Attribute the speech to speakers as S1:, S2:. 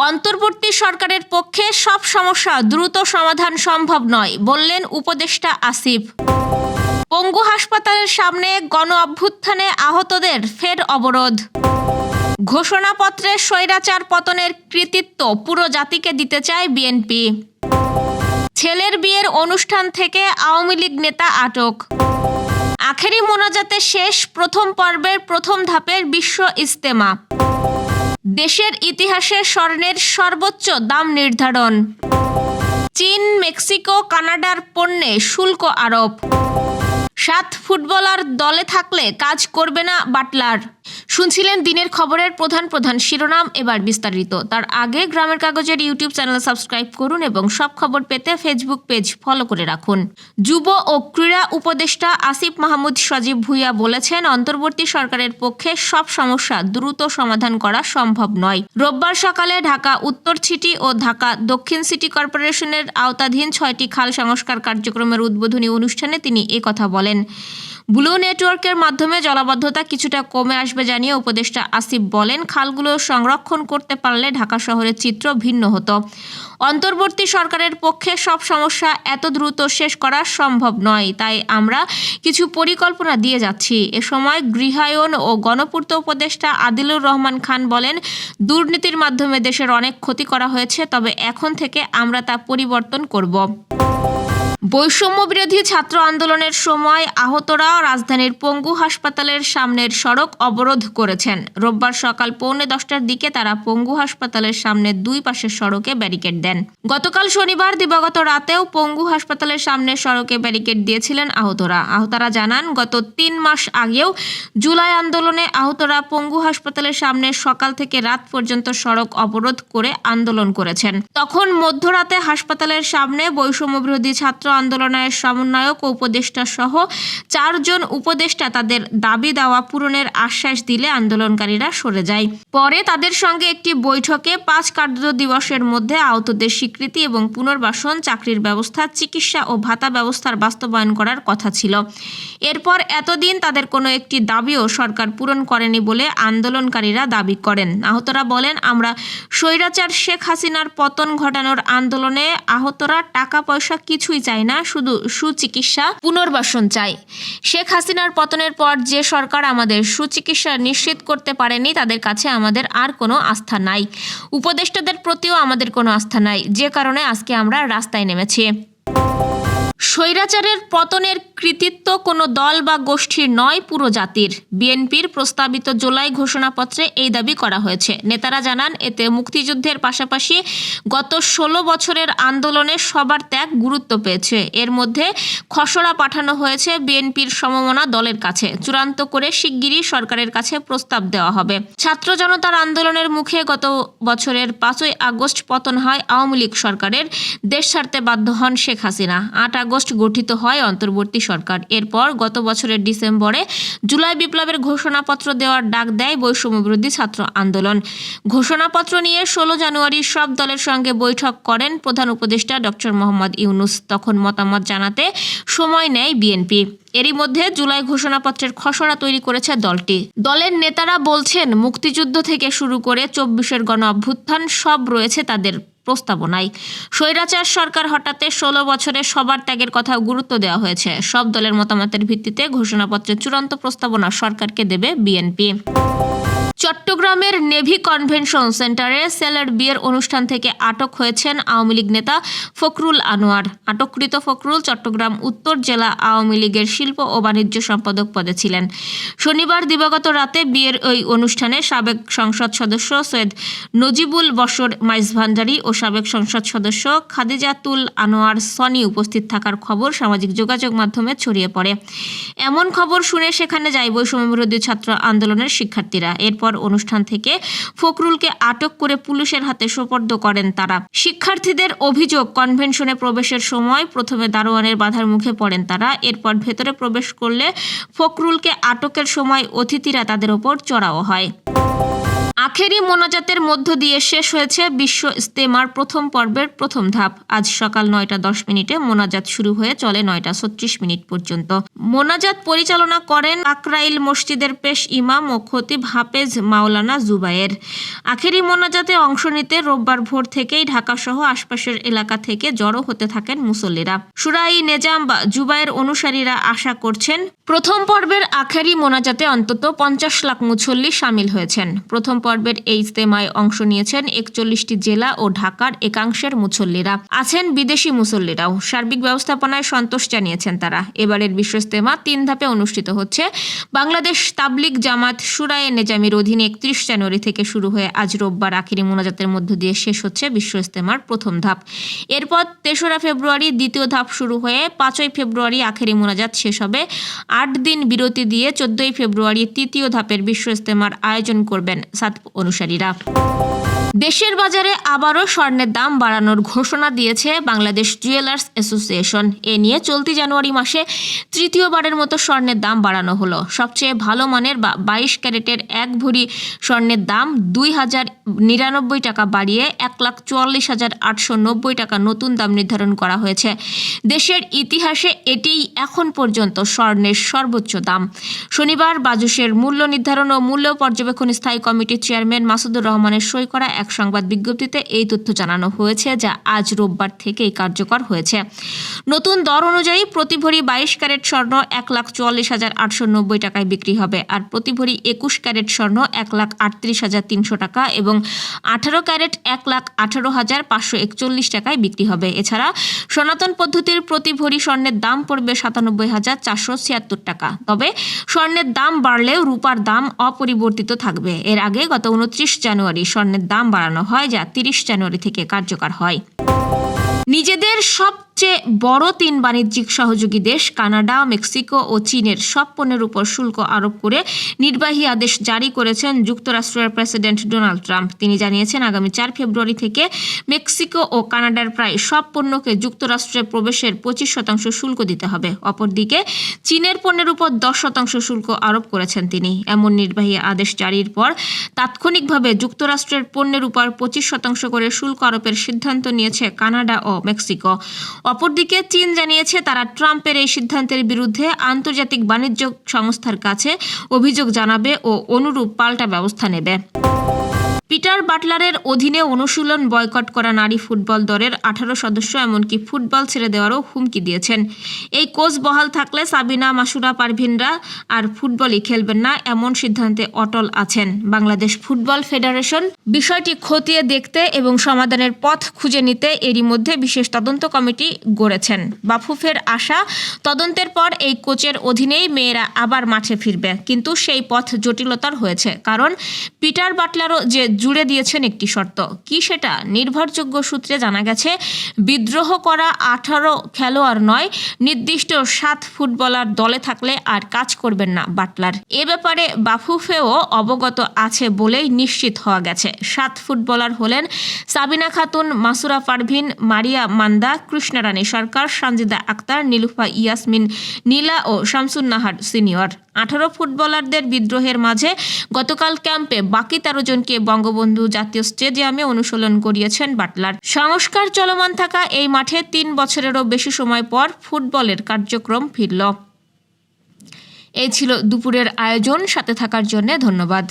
S1: অন্তর্বর্তী সরকারের পক্ষে সব সমস্যা দ্রুত সমাধান সম্ভব নয়, বললেন উপদেষ্টা আসিফ। পঙ্গু হাসপাতালের সামনে গণ অভ্যুত্থানে আহতদের ফের অবরোধ। ঘোষণাপত্রে স্বৈরাচার পতনের কৃতিত্ব পুরো জাতিকে দিতে চায় বিএনপি। ছেলের বিয়ের অনুষ্ঠান থেকে আওয়ামী লীগ নেতা আটক। আখেরি মোনাজাতে শেষ প্রথম পর্বের প্রথম ধাপের বিশ্ব ইস্তেমা দেশের ইতিহাসে স্বর্ণের সর্বোচ্চ দাম নির্ধারণ। চীন, মেক্সিকো, কানাডার পণ্যে শুল্ক আরোপ। সাত ফুটবলার দলে থাকলে কাজ করবে না বাটলার। শুনছিলেন দিনের খবরের প্রধান প্রধান শিরোনাম, এবার বিস্তারিত। তার আগে গ্রামের কাগজের ইউটিউব চ্যানেল সাবস্ক্রাইব করুন এবং সব খবর পেতে ফেসবুক পেজ ফলো করে রাখুন। যুব ও ক্রীড়া উপদেষ্টা আসিফ মাহমুদ সজীব ভুইয়া বলেছেন, অন্তর্বর্তী সরকারের পক্ষে সব সমস্যা দ্রুত সমাধান করা সম্ভব নয়। রোববার সকালে ঢাকা, উত্তর সিটি ও ঢাকা দক্ষিণ সিটি কর্পোরেশনের আওতাধীন ছয়টি খাল সংস্কার কার্যক্রমের উদ্বোধনী অনুষ্ঠানে তিনি একথা বলেন। ব্লু নেটওয়ার্কের মাধ্যমে জলাবদ্ধতা কিছুটা কমে আসবে জানিয়ে উপদেষ্টা আসিফ বলেন, খালগুলো সংরক্ষণ করতে পারলে ঢাকা শহরের চিত্র ভিন্ন হতো। অন্তর্বর্তী সরকারের পক্ষে সব সমস্যা এত দ্রুত শেষ করা সম্ভব নয়, তাই আমরা কিছু পরিকল্পনা দিয়ে যাচ্ছি। এ সময় গৃহায়ন ও গণপূর্ত উপদেষ্টা আদিলুর রহমান খান বলেন, দুর্নীতির মাধ্যমে দেশের অনেক ক্ষতি করা হয়েছে, তবে এখন থেকে আমরা তা পরিবর্তন করব। বৈষম্য বিরোধী ছাত্র আন্দোলনের সময় আহতরা রাজধানীর পঙ্গু হাসপাতালের সামনের সড়ক অবরোধ করেছেন। রোববার সকাল পৌনে দশটার দিকে তারা পঙ্গু হাসপাতালের সামনে দুই পাশের সড়কে ব্যারিকেড দেন। গতকাল শনিবার দিবাগত রাতেও পঙ্গু হাসপাতালের সামনের সড়কে ব্যারিকেড দিয়েছিলেন আহতরা। আহতরা জানান, গত তিন মাস আগেও জুলাই আন্দোলনে আহতরা পঙ্গু হাসপাতালের সামনে সকাল থেকে রাত পর্যন্ত সড়ক অবরোধ করে আন্দোলন করেছেন। তখন মধ্যরাতে হাসপাতালের সামনে বৈষম্য বিরোধী ছাত্র আন্দোলনের সমন্বয়ক ও উপদেষ্টা সহ চারজন উপদেষ্টা তাদের দাবি দাওয়া পূরণের আশ্বাস দিলে আন্দোলনকারীরা সরে যায়। পরে তাদের সঙ্গে একটি বৈঠকে পাঁচ কার্য দিবসের মধ্যে আহতদের স্বীকৃতি এবং পুনর্বাসন, চাকরির ব্যবস্থা, চিকিৎসা ও ভাতা ব্যবস্থার বাস্তবায়ন করার কথা ছিল। এরপর এতদিন তাদের কোনো একটি দাবিও সরকার পূরণ করেনি বলে আন্দোলনকারীরা দাবি করেন। আহতরা বলেন, আমরা স্বৈরাচার শেখ হাসিনার পতন ঘটানোর আন্দোলনে আহতরা টাকা পয়সা কিছুই চায় না, শুধু সুচিকিৎসা পুনর্বাসন চায়। শেখ হাসিনার পতনের পর যে সরকার আমাদের সুচিকিৎসা নিশ্চিত করতে পারেনি, তাদের কাছে আমাদের আর কোনো আস্থা নাই। উপদেষ্টাদের প্রতিও আমাদের কোনো আস্থা নাই, যে কারণে আজকে আমরা রাস্তায় নেমেছি। স্বৈরাচারের পতনের কৃতিত্ব কোনো দল বা গোষ্ঠীর নয়, পুরো জাতির। বিএনপির প্রস্তাবিত জুলাই ঘোষণাপত্রে এই দাবি করা হয়েছে। নেতারা জানান, এতে মুক্তিযুদ্ধের পাশাপাশি গত ষোলো বছরের আন্দোলনে সবার ত্যাগ গুরুত্ব পেয়েছে। এর মধ্যে খসড়া পাঠানো হয়েছে বিএনপির সমমনা দলের কাছে। চূড়ান্ত করে শিগগিরই সরকারের কাছে প্রস্তাব দেওয়া হবে। ছাত্র জনতার আন্দোলনের মুখে গত বছরের পাঁচই আগস্ট পতন হয় আওয়ামী লীগ সরকারের। দেশ ছাড়তে বাধ্য হন শেখ হাসিনা। আট আগস্ট গঠিত হয় অন্তর্বর্তী সরকার। এরপর গত বছরের ডিসেম্বরে জুলাই বিপ্লবের ঘোষণাপত্র দেওয়ার ডাক দেয় বৈষম্য বিরোধী ছাত্র আন্দোলন। ঘোষণাপত্র নিয়ে ষোলো জানুয়ারি সব দলের সঙ্গে বৈঠক করেন প্রধান উপদেষ্টা ডক্টর মোহাম্মদ ইউনুস। তখন মতামত জানাতে সময় নেয় বিএনপি। এরই মধ্যে জুলাই ঘোষণাপত্রের খসড়া তৈরি করেছে দলটি। দলের নেতারা বলছেন, মুক্তিযুদ্ধ থেকে শুরু করে চব্বিশের গণ অভ্যুত্থান সব রয়েছে তাদের প্রস্তাবনায় স্বৈরাচার সরকার হঠাতে ষোলো বছরে সবার ত্যাগের কথা গুরুত্ব দেওয়া হয়েছে। সব দলের মতামতের ভিত্তিতে ঘোষণাপত্রের চূড়ান্ত প্রস্তাবনা সরকারকে দেবে বিএনপি। চট্টগ্রামের নেভি কনভেনশন সেন্টারে সেলের বিয়ের অনুষ্ঠান থেকে আটক হয়েছেন আওয়ামী লীগ নেতা ফখরুল আনোয়ার। আটককৃত ফখরুল চট্টগ্রাম উত্তর জেলা আওয়ামী লীগের শিল্প ও বাণিজ্য সম্পাদক পদে ছিলেন। শনিবার দিবাগত রাতে বিয়ের ওই অনুষ্ঠানে সাবেক সংসদ সদস্য সৈয়দ নজিবুল বসর বশর মাইজভান্ডারি ও সাবেক সংসদ সদস্য খাদিজাতুল আনোয়ার সনি উপস্থিত থাকার খবর সামাজিক যোগাযোগ মাধ্যমে ছড়িয়ে পড়ে। এমন খবর শুনে সেখানে যায় বৈষম্য বিরোধী ছাত্র আন্দোলনের শিক্ষার্থীরা। এরপর অনুষ্ঠান থেকে ফখরুলকে আটক করে পুলিশের হাতে সোপর্দ করেন তারা। শিক্ষার্থীদের অভিযোগ, কনভেনশনে প্রবেশের সময় প্রথমে দারোয়ানের বাধার মুখে পড়েন তারা। এরপর ভেতরে প্রবেশ করলে ফখরুলকে আটকের সময় অতিথিরা তাদের ওপর চড়াও হয়। আখেরি মোনাজাতের মধ্য দিয়ে শেষ হয়েছে বিশ্ব ইস্তেমার প্রথম পর্বের প্রথম ধাপ। আজ সকাল নয়টা দশ মিনিটে মোনাজাত শুরু হয়ে চলে নয়টা ছত্রিশ মিনিট পর্যন্ত। মোনাজাত পরিচালনা করেন কাকরাইল মসজিদের পেশ ইমাম ও খতিব হাফেজ মাওলানা জুবায়ের। আখেরি মোনাজাতে অংশ নিতে রোববার ভোর থেকেই ঢাকাসহ আশপাশের এলাকা থেকে জড়ো হতে থাকেন মুসল্লিরা। সুরাই নেজাম বা জুবায়ের অনুসারীরা আশা করছেন, প্রথম পর্বের আখেরি মোনাজাতে অন্তত পঞ্চাশ লাখ মুসল্লি সামিল হয়েছেন। প্রথম পর্বের এই ইস্তেমায় অংশ নিয়েছেন একচল্লিশটি জেলা ও ঢাকার একাংশের মুসল্লিরা। আছেন বিদেশি মুসল্লিরাও। সার্বিক ব্যবস্থাপনায় সন্তোষ জানিয়েছেন তারা। এবারের বিশ্ব ইস্তেমা তিন ধাপে অনুষ্ঠিত হচ্ছে। বাংলাদেশ তাবলিগ জামাত সুরায়ে নেজামির অধীনে একত্রিশ জানুয়ারি থেকে শুরু হয়ে আজ রোববার আখিরি মোনাজাতের মধ্য দিয়ে শেষ হচ্ছে বিশ্ব ইস্তেমার প্রথম ধাপ। এরপর তেসরা ফেব্রুয়ারি দ্বিতীয় ধাপ শুরু হয়ে পাঁচই ফেব্রুয়ারি আখেরি মোনাজাত শেষ হবে। আট দিন বিরতি দিয়ে চোদ্দই ফেব্রুয়ারি তৃতীয় ধাপের বিশ্ব ইস্তেমার আয়োজন করবেন সাত অনুসারীরা। দেশের বাজারে আবারও স্বর্ণের দাম বাড়ানোর ঘোষণা দিয়েছে বাংলাদেশ জুয়েলার্স অ্যাসোসিয়েশন। এ নিয়ে চলতি জানুয়ারি মাসে তৃতীয়বারের মতো স্বর্ণের দাম বাড়ানো হলো। সবচেয়ে ভালো মানের বাইশ ক্যারেটের এক ভরি স্বর্ণের দাম দুই হাজার নিরানব্বই টাকা বাড়িয়ে এক লাখ চুয়াল্লিশ হাজার আটশো নব্বই টাকা নতুন দাম নির্ধারণ করা হয়েছে। দেশের ইতিহাসে এটিই এখন পর্যন্ত স্বর্ণের সর্বোচ্চ দাম। শনিবার বাজুসের মূল্য নির্ধারণ ও মূল্য পর্যবেক্ষণ স্থায়ী কমিটির চেয়ারম্যান মাসুদুর রহমানের সই করা এক সংবাদ বিজ্ঞপ্তিতে এই তথ্য জানানো হয়েছে যা আজ রোববার থেকেই কার্যকর হয়েছে। নতুন দর অনুযায়ী প্রতি ভরি বাইশ ক্যারেট স্বর্ণ এক লাখ চুয়াল্লিশ হাজার আটশো নব্বই টাকায় বিক্রি হবে আর প্রতি ভরি একুশ ক্যারেট স্বর্ণ এক লাখ আটত্রিশ হাজার তিনশো টাকা এবং আঠারো ক্যারেট এক লাখ আঠারো হাজার পাঁচশো একচল্লিশ টাকায় বিক্রি হবে। এছাড়া সনাতন পদ্ধতির প্রতি ভরি স্বর্ণের দাম পড়বে সাতানব্বই হাজার চারশো ছিয়াত্তর টাকা। তবে স্বর্ণের দাম বাড়লেও রূপার দাম অপরিবর্তিত থাকবে। এর আগে গত উনত্রিশ জানুয়ারি স্বর্ণের দাম বাড়ানো হয় যা তিরিশ জানুয়ারি থেকে কার্যকর হয়। নিজেদের সবচেয়ে বড় তিন বাণিজ্যিক সহযোগী দেশ কানাডা, মেক্সিকো ও চীনের সব পণ্যের উপর শুল্ক আরোপ করে নির্বাহী আদেশ জারি করেছেন যুক্তরাষ্ট্রের প্রেসিডেন্ট ডোনাল্ড ট্রাম্প। তিনি জানিয়েছেন, আগামী চার ফেব্রুয়ারি থেকে মেক্সিকো ও কানাডার প্রায় সব পণ্যকে যুক্তরাষ্ট্রে প্রবেশের পঁচিশ শতাংশ শুল্ক দিতে হবে। অপরদিকে, চীনের পণ্যের উপর দশ শতাংশ শুল্ক আরোপ করেছেন তিনি। এমন নির্বাহী আদেশ জারির পর তাৎক্ষণিকভাবে যুক্তরাষ্ট্রের পণ্যের উপর পঁচিশ শতাংশ করে শুল্ক আরোপের সিদ্ধান্ত নিয়েছে কানাডা ও মেক্সিকো। অপরদিকে চীন জানিয়েছে তারা ট্রাম্পের এই সিদ্ধান্তের বিরুদ্ধে আন্তর্জাতিক বাণিজ্য সংস্থার কাছে অভিযোগ জানাবে ও অনুরূপ পাল্টা ব্যবস্থা নেবে। পিটার বাটলারের অধীনে অনুশীলন বয়কট করা নারী ফুটবল দলের আঠারো সদস্য, এমনকি ফুটবল ছেড়ে দেওয়ারও হুমকি দিয়েছেন। এই কোচ বহাল থাকলে সাবিনা, মাসুরা, পারভিনরা আর ফুটবলই খেলবেন না, এমন সিদ্ধান্তে অটল আছেন বাংলাদেশ ফুটবল ফেডারেশন। বিষয়টি খতিয়ে দেখতে এবং সমাধানের পথ খুঁজে নিতে এরই মধ্যে বিশেষ তদন্ত কমিটি গড়েছেন। বাফুফের আশা, তদন্তের পর এই কোচের অধীনেই মেয়েরা আবার মাঠে ফিরবে। কিন্তু সেই পথ জটিলতার হয়েছে, কারণ পিটার বাটলারও যে জুড়ে দিয়েছেন একটি শর্ত। কি সেটা? নির্ভরযোগ্য সূত্রে জানা গেছে, বিদ্রোহ করা আঠারো খেলোয়াড় নয়, নির্দিষ্ট সাত ফুটবলার দলে থাকলে আর কাজ করবেন না বাটলার। এ ব্যাপারে বাফুফেও অবগত আছে বলেই নিশ্চিত হওয়া গেছে। সাত ফুটবলার হলেন সাবিনা খাতুন, মাসুরা পারভিন, মারিয়া মান্দা কৃষ্ণারানী সরকার, সানজিদা আক্তার, নীলুফা ইয়াসমিন, নীলা ও শামসুন নাহার সিনিয়র। আঠারো ফুটবলারদের বিদ্রোহের মাঝে গতকাল ক্যাম্পে বাকি তেরো জনকে বঙ্গবন্ধু জাতীয় স্টেডিয়ামে অনুশীলন করিয়েছেন বাটলার। সংস্কার চলমান থাকা এই মাঠে তিন বছরেরও বেশি সময় পর ফুটবলের কার্যক্রম ফিরল। এই ছিল দুপুরের আয়োজন, সাথে থাকার জন্য ধন্যবাদ।